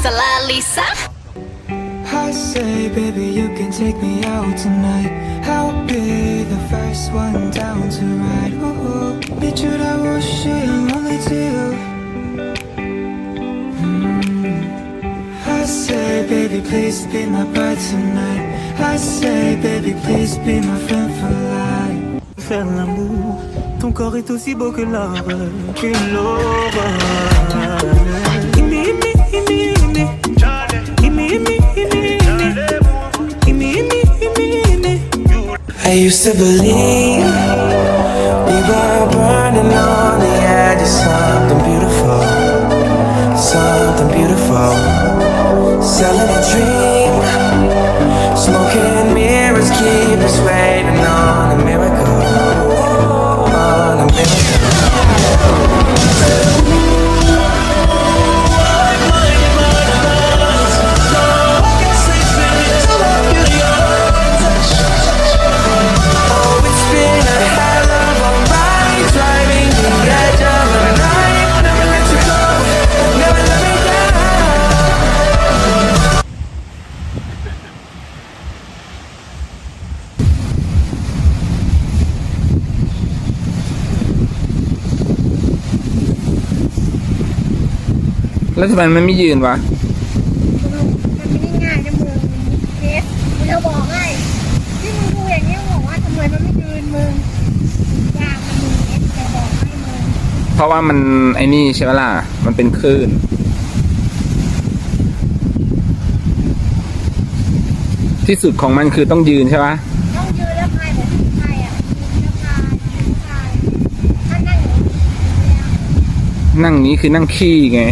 Lalisa, Lalisa, Lalisa. I say, baby, you can take me out tonight. I'll be the first one down to ride. Ooh, 미주라 옷이 only to you. Mm. I say, baby, please be my bride tonight. I say, baby, please be my friend for life. Faire l'amour, ton corps est aussi beau que l'or, que l'aurore. I used to believe we were burning on the edge of something beautiful, something beautiful. Selling a dream, แล้วทำไมมันไม่ยืนวะ มันไม่ได้ง่ายนะมึงเทสมึงจะบอกให้ที่มึงดูอย่างนี้มึงบอกว่าทำไมมันไม่ยืนมึงยากมันมึงเอสจะบอกให้มึงเพราะว่ามันไอ้นี่ใช่ไหมล่ะ มันเป็นคลื่น ที่สุดของมันคือต้องยืนใช่ปะต้องยืนแล้วพายแบบพายอะยืนแล้วพายพายถ้านั่งอย่างนี้เนี่ยนั่งนี้คือนั่งขี้ไง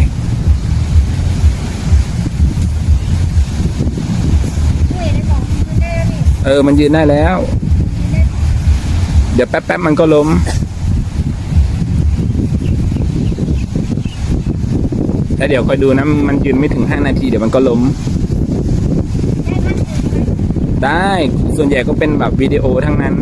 ผู้เอกได้บอกมึงได้แล้วนี่ เออมันยืนได้แล้ว เดี๋ยวแป๊บแป๊บๆมันก็ล้มแต่เดี๋ยวคอยดูนะ มันยืนไม่ถึงห้านาที เดี๋ยวมันก็ล้ม ได้ ส่วนใหญ่ก็เป็นแบบวิดีโอทั้งนั้น